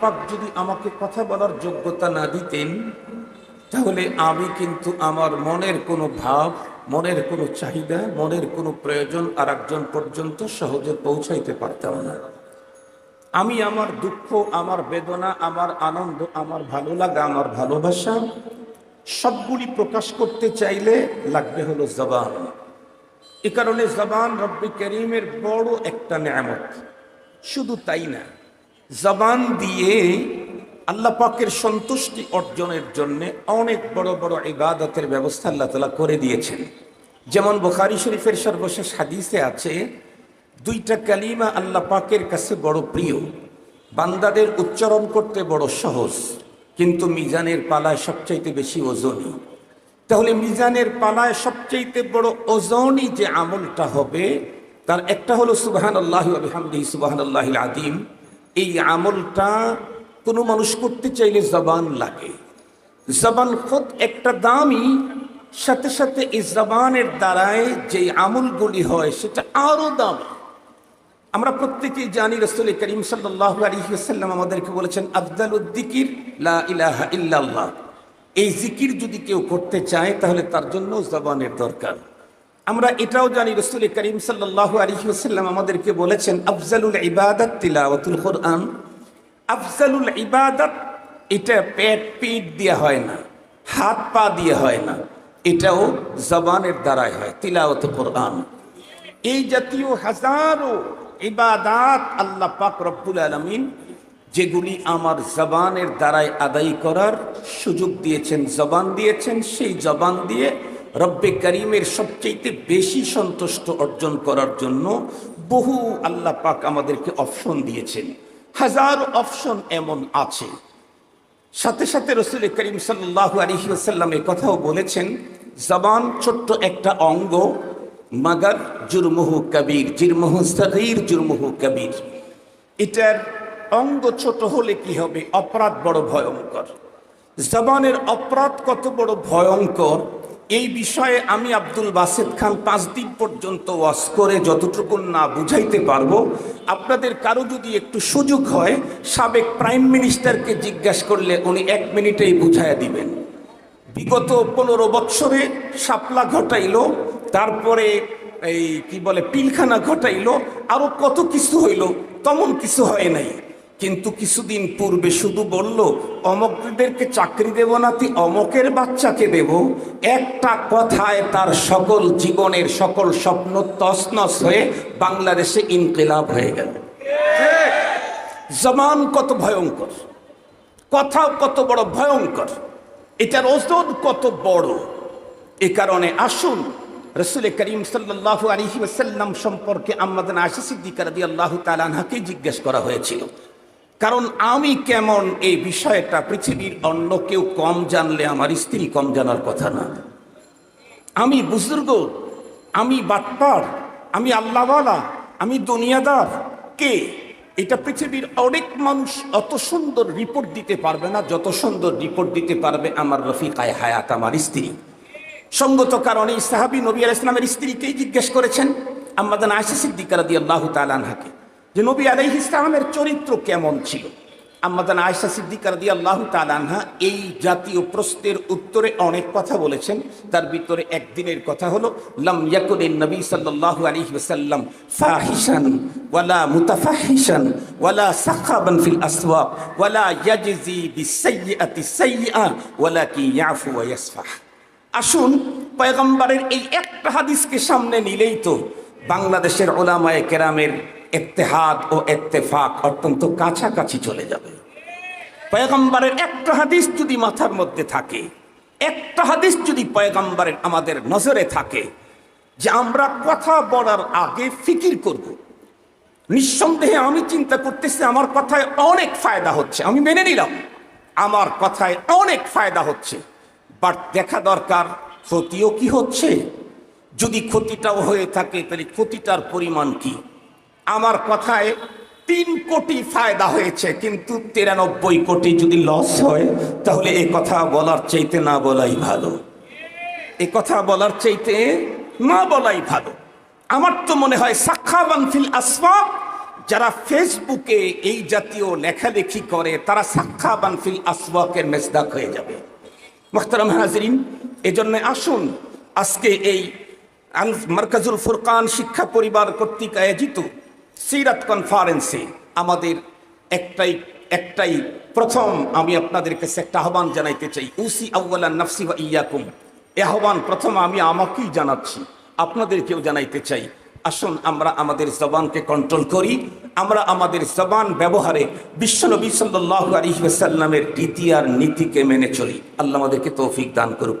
পাক যদি আমাকে কথা বলার যোগ্যতা না দিতেন, তাহলে আমি কিন্তু আমার মনের কোনো ভাব, মনের কোনো চাহিদা, মনের কোনো প্রয়োজন আর একজন পর্যন্ত সহজে পৌঁছাইতে পারতাম না। আমি আমার দুঃখ, আমার বেদনা, আমার আনন্দ, আমার ভালো লাগা, আমার ভালোবাসা সবগুলি প্রকাশ করতে চাইলে লাগবে হলো জবান। এ কারণে জবান রব্বি করিমের বড় একটা নেয়ামত। শুধু তাই না জবান দিয়ে আল্লাহ পাকের সন্তুষ্টি অর্জনের জন্য অনেক বড় বড় ইবাদতের ব্যবস্থা আল্লাহ তালা করে দিয়েছেন। যেমন বুখারি শরীফের সর্বশেষ হাদিসে আছে, দুইটা কালিমা আল্লাহ পাকের কাছে বড় প্রিয়। বান্দাদের উচ্চারণ করতে বড় সহজ, কিন্তু মিজানের পালায় সবচাইতে বেশি ওজনই তাহলে মিজানের পালায় সবচাইতে বড় ওজনই যে আমলটা হবে, তার একটা হলো সুবাহান আল্লাহ আলহামদি সুবাহান আল্লাহ আদিম এই আমলটা কোনো মানুষ করতে চাইলে জবান লাগে। জবান খুব একটা দামি সাথে সাথে এই জবানের দ্বারায় যে আমলগুলি হয় সেটা আরও দামি। আমরা প্রত্যেকেই জানি রসুল করিম আলহিহাল্লাম আমাদেরকে বলেছেন আফদাল উদ্দিকির ইলাহা ইল্লাল্লাহ। এই জিকির যদি কেউ করতে চায় তাহলে তার জন্য জবানের দরকার। আমরা এটাও জানি, রসুল করিম সাল্লাহ আলহিহাল্লাম আমাদেরকে বলেছেন, আফজালুল ইবাদত তিলাওয়াতুল কোরআন। আফজালুল ইবাদত, এটা পেট, পিঠ দিয়ে হয় না, হাত পা দিয়ে হয় না, এটাও জবানের দ্বারাই হয় তিলাওয়াত কোরআন। এই জাতীয় হাজারো ইবাদাত আল্লাহ পাক রব্বুল আলমিন, যেগুলি আমার জবানের দ্বারাই আদায় করার সুযোগ দিয়েছেন, জবান দিয়েছেন, সেই জবান দিয়ে রব্বে করিমের সবচেয়ে বেশি সন্তুষ্ট অর্জন করার জন্য বহু আল্লাহ পাক আমাদেরকে অপশন দিয়েছেন। হাজার অপশন এমন আছে। সাথে সাথে রসুল করিম সাল্লাহ আলহিউসাল্লাম এ কথাও বলেছেন, জবান ছোট্ট একটা অঙ্গ, মাগার জুরমুহু কবির, জিরমুহু সগীর, জুরমুহু কবির। এটার অঙ্গ ছোট হলে কি হবে? অপরাধ বড় ভয়ঙ্কর। জবানের অপরাধ কত বড় ভয়ঙ্কর এই বিষয়ে আমি আব্দুল বাসেদ খান পাঁচ দিন পর্যন্ত ওয়াস করে যতটুকু না বুঝাইতে পারব, আপনাদের কারও যদি একটু সুযোগ হয়, সাবেক প্রাইম মিনিস্টারকে জিজ্ঞাসা করলে উনি এক মিনিটেই বুঝাইয়া দিবেন। বিগত পনেরো বৎসরে শাপলা ঘটাইল, তারপরে এই কি বলে, পিলখানা ঘটাইল আরও কত কিছু হইল, তেমন কিছু হয় নাই। কিন্তু কিছুদিন পূর্বে শুধু বলল, অমকদেরকে চাকরি দেব না তুই অমকের বাচ্চাকে দেব? একটা কথায় তার সকল জীবনের সকল স্বপ্ন তসনস হয়ে বাংলাদেশে ইনকিলাব হয়ে গেল। জমান কত ভয়ঙ্কর কথা কত বড় ভয়ঙ্কর, এটার ওজন কত বড়। এ কারণে আসুন, রসুল করিম সাল্লাহ আলহি ওসাল্লাম সম্পর্কে আমাদের আশা সিদ্দিকা রাদি আল্লাহ তালানহাকে জিজ্ঞেস করা হয়েছিল। কারণ আমি কেমন এই বিষয়টা পৃথিবীর অন্য কেউ কম জানলে আমার স্ত্রী কম জানার কথা না। আমি বুজুর্গ, আমি বাটপার, আমি আল্লাহওয়ালা, আমি দুনিয়াদার। কে? এটা পৃথিবীর অনেক মানুষ অত সুন্দর রিপোর্ট দিতে পারবে না, যত সুন্দর রিপোর্ট দিতে পারবে আমার রফিকায় হায়াত আমার স্ত্রী। সঙ্গত কারণে সাহাবি নবী আল ইসলামের স্ত্রীকেই জিজ্ঞেস করেছেন আমাদের আয়সা সিদ্দিকার দিয়ে আল্লাহ তালানহাকে যে নবী আলাই ইসলামের চরিত্র কেমন ছিল? আমাদান আয়সা সিদ্দিকার দিয়ে আল্লাহ তালানহা এই জাতীয় প্রশ্নের উত্তরে অনেক কথা বলেছেন। তার ভিতরে একদিনের কথা হলো, লাম ইয়াকুলিন নবী সাল্লাল্লাহু আলাইহি ওয়াসাল্লাম ফাহিশান ওয়ালা মুতাফাহিশান ওয়ালা সাখাবান ফিল আসওয়াক ওয়ালা ইয়াজজি বিসাইয়্যাতি সাইয়্যা ওয়ালাকি ইয়াফু ওয়া ইয়াসফাহ। আসুন, পয়গম্বরের এই একটা হাদিসকে সামনে নিলেই তো বাংলাদেশের ওলামায়ে কেরামের ইত্তেহাদ ও ইত্তেফাক অত্যন্ত কাছাকাছি চলে যাবে। পয়গম্বরের একটা হাদিস যদি মাথার মধ্যে থাকে, একটা হাদিস যদি পয়গম্বরের আমাদের নজরে থাকে, যে আমরা কথা বলার আগে ফিকির করব। নিঃসন্দেহে আমি চিন্তা করতেছি আমার কথায় অনেক ফায়দা হচ্ছে, আমি মেনে নিলাম। আমার কথায় অনেক ফায়দা হচ্ছে বাট দেখা দরকার ক্ষতিও কি হচ্ছে? যদি ক্ষতিটাও হয়ে থাকে, তাহলে ক্ষতিটার পরিমাণ কি? আমার কথায় তিন কোটি ফায়দা হয়েছে, কিন্তু তিরানব্বই কোটি যদি লস হয়, তাহলে এ কথা বলার চাইতে না বলাই ভালো। এ কথা বলার চাইতে না বলাই ভালো। আমার তো মনে হয় সাক্ষাবান ফিল আসফাক যারা ফেসবুকে এই জাতীয় লেখালেখি করে, তারা সাক্ষা বানফিল আসওয়াকের মেজদাক হয়ে যাবে। মোহতারাম হাজরিন, এজন্য আসুন, আজকে এই মার্কাজুল ফুরকান শিক্ষা পরিবার কর্তৃক আয়োজিত সিরাত কনফারেন্সে আমাদের একটাই একটাই প্রথম আমি আপনাদের কাছে একটা আহ্বান জানাইতে চাই। উসি আউ্লান নাফসি ওয়া ইয়াকুম। এ আহ্বান প্রথম আমি আমাকেই জানাচ্ছি আপনাদেরকেও জানাইতে চাই। আসুন, আমরা আমাদের জবানকে কন্ট্রোল করি। আমরা আমাদের জবান ব্যবহারে বিশ্বনবী সাল্লাল্লাহু আলাইহি ওয়াসাল্লামের রীতি নীতিকে মেনে চলি। আল্লাহ আমাদেরকে তৌফিক দান করুক।